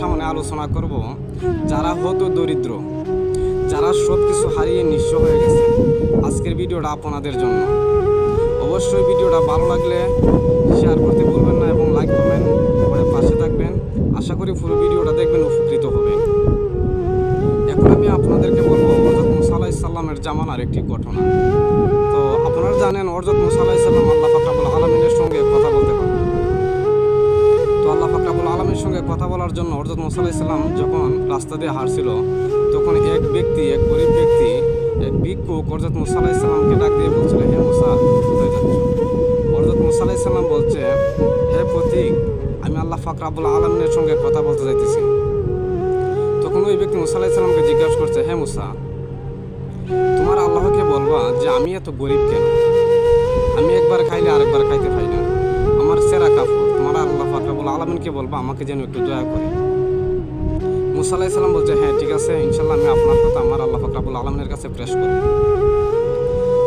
সামনে আলোচনা করব। যারা হতো দরিদ্র, যারা সব কিছু হারিয়ে নিঃস্ব হয়ে গেছে, আজকের ভিডিওটা আপনাদের জন্য। অবশ্যই ভিডিওটা ভালো লাগলে শেয়ার করতে ভুলবেন না এবং লাইক করবেন পরে পাশে থাকবেন। আশা করি পুরো ভিডিওটা দেখবেন, উপকৃত হবেন। এখন আমি আপনাদেরকে বলব হজরত মুসা আলাহ ইসাল্লামের জামানার একটি ঘটনা। তো আপনারা জানেন হজরত মুসা বলার জন্য হজরত মুসা আলাহ ইসলাম যখন রাস্তা দিয়ে হারছিল তখন এক ব্যক্তি, এক গরিব ব্যক্তি, এক ভিক্ষুক হজরত মুসা আলাহ ইসলামকে ডাক দিয়ে বলছিল, হে মুসা, কোথায় যাচ্ছ? হজরত মুসা আলাহ ইসলাম বলছে, হে প্রতীক, আমি আল্লাহ ফাকরাবুল আলমিনের সঙ্গে কথা বলতে যাইতেছি। তখন ওই ব্যক্তি মুসা আলাহ ইসলামকে জিজ্ঞাসা করছে, হে মুসা, তোমার আল্লাহকে বলবা যে আমি এত গরিব কেন? আমি একবার খাইলে আরেকবার খাইতে না আমার সেরা কাপড় তোমার আল্লাহ ফাকরাবুল আলমিনকে বলবা, আমাকে যেন একটু দয়া করে। মুসা আলাহ ইসলাম বলছে হ্যাঁ ঠিক আছে ইনশাল্লাহ আমি আপনার কথা আমার আল্লাহ ফাকরাবুল আলমিনের কাছে প্রেস করব।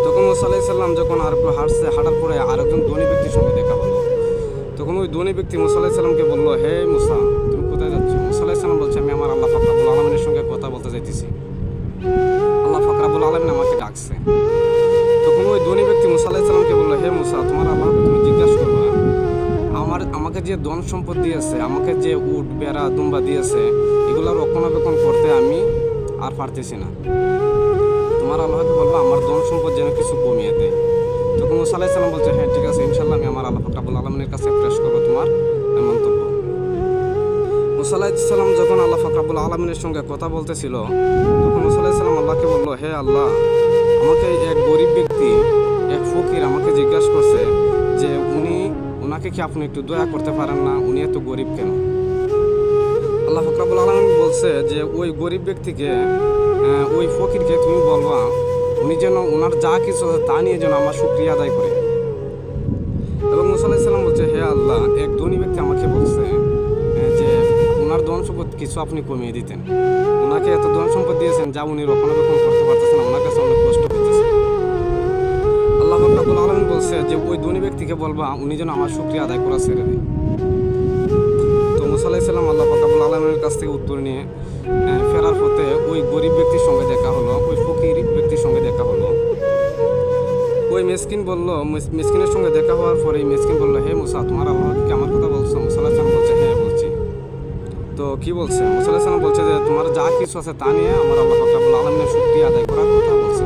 তখন মুসা আলাহ ইসলাম যখন আর একটু হাঁটছে, হাঁটার পরে আরেকজন ধনী ব্যক্তির সঙ্গে দেখা হলো। তখন ওই ধনী ব্যক্তি মুসা আলাহ ইসলামকে বলল, হে মুসা, তুমি কোথায় যাচ্ছ? মুসা আলাহ ইসলাম বলছে, আমি আমার আল্লাহ ফাকরাবুল আলমিনের সঙ্গে কথা বলতে যাইতেছি। আল্লাহ ফাকরাবুল আলমিন আমাকে ডাকছে। তখন ওই ধনী ব্যক্তি মুসা আলাহ ইসলামকে বলল, হে মুসা, তোমার আল্লাহকে আমাকে যে ধন সম্পদ দিয়েছে, আমাকে যে উট, বেড়া, দুম্বা দিয়েছে এগুলো রক্ষণাবেক্ষণ করতে আমি আর পারতেছি না। তোমার আল্লাহকে বলব, আমার ধন সম্পদ যেন কিছু কমিয়ে দেয় তখন মুসা আলাহ বলছে হ্যাঁ ঠিক আছে ইনশাল্লাহ আমি আমার আল্লাহ ফাকরাবুল আলমিনের কাছে প্রেস করব তোমার মন্তব্য। মুসা যখন আল্লাহ ফাকরাবুল আলমিনের সঙ্গে কথা বলতেছিল, তখন মুসা আলাহ আল্লাহকে বলল, হে আল্লাহ, আমাকে এক গরিব ব্যক্তি, এক ফকির আমাকে জিজ্ঞাসা করছে যে, উনি ওনাকে কি আপনি একটু দয়া করতে পারেন না? উনি এত গরিব কেন? আল্লাহ ফকরাবুল আলম বলছে যে, ওই গরিব ব্যক্তিকে ওই ফকিরকে তুমি বলবা, উনি যেন ওনার যা কিছু আছে তা নিয়ে যেন আমার শুক্রিয়া আদায় করে। এবং মুসাল্লাহ ইসলাম বলছে, হে আল্লাহ, এক ধনী ব্যক্তি আমাকে বলছে যে ওনার ধন সম্পদ কিছু আপনি কমিয়ে দিতেন। ওনাকে এত ধন সম্পদ দিয়েছেন যা উনি রক্ষণাবেক্ষণ করতে পারতেছেন ওনার কাছে অনেক কষ্ট হইতেছে। আল্লাহ রাব্বুল আলামিন বলছে যে ওই ধনী ব্যক্তিকে বলবা, উনি যেন আমার শুক্রিয়া আদায় করা ছেড়ে দেয়। তো মুসা আলাইহিস সালাম আল্লাহ রাব্বুল আলামিনের কাছ থেকে উত্তর নিয়ে ফেরার পথে ওই গরিব ব্যক্তির সঙ্গে দেখা হলো, ওই ফকির ব্যক্তির সঙ্গে দেখা হলো। ওই মেসকিন বলল মেসকিনের সঙ্গে দেখা হওয়ার পরে মেসকিন বলল, হে মুসা, তোমার আল্লাহ কি আমার কথা বলছো? মুসা আলাইহিস সালাম বলছে হ্যাঁ বলছি। তো কি বলছে? মুসা আলাইহিস সালাম বলছে যে, তোমার যা কিছু আছে তা নিয়ে আমার আল্লাহ রাব্বুল আলামিনের শুকরিয়া আদায় করার কথা বলছে।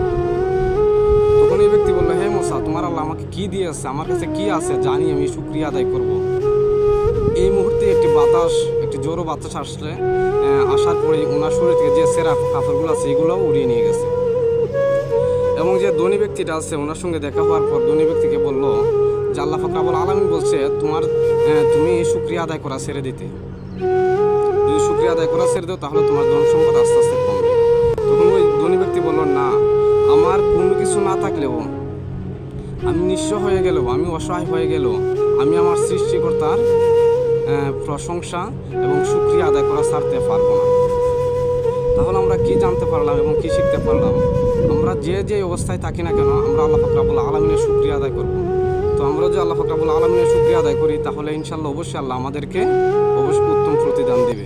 মুসা তোমার আল্লাহ আমাকে কি দিয়েছে? আমার কাছে কি আছে জানি আমি শুক্রিয়া আদায় করব। এই মুহূর্তে একটি বাতাস, একটি জোরো বাতাস আসলে আসার পরে ওনার শরীর থেকে যে সেরা কাপড়গুলো আছে এগুলোও উড়িয়ে নিয়ে গেছে। এবং যে ধনী ব্যক্তিটা আছে, ওনার সঙ্গে দেখা হওয়ার পর ধনী ব্যক্তিকে বলল, যে আল্লাহ ফকরাবুল আলমিন বলছে, তোমার তুমি শুক্রিয়া আদায় করা ছেড়ে দিতে। যদি শুক্রিয়া আদায় করা ছেড়ে দাও, তাহলে তোমার ধন সম্পদ আস্তে আস্তে কমবে। তখন ওই ধনী ব্যক্তি বলল, না, আমার কোনো কিছু না থাকলেও আমি নিঃস্ব হয়ে গেল, আমি অসহায় হয়ে গেল। আমি আমার সৃষ্টিকর্তার প্রশংসা এবং সুক্রিয়া আদায় করা ছাড়তে পারব না। তাহলে আমরা কি জানতে পারলাম এবং কি শিখতে পারলাম? আমরা যে যে অবস্থায় থাকি না কেন, আমরা আল্লাহ ফকরাবুল আলমিনের সুক্রিয়া আদায় করব। তো আমরা যদি আল্লাহ ফকরাবুল আলমিনের সুক্রিয়া আদায় করি, তাহলে ইনশাল্লাহ অবশ্যই আল্লাহ আমাদেরকে অবশ্যই উত্তম প্রতিদান দেবে।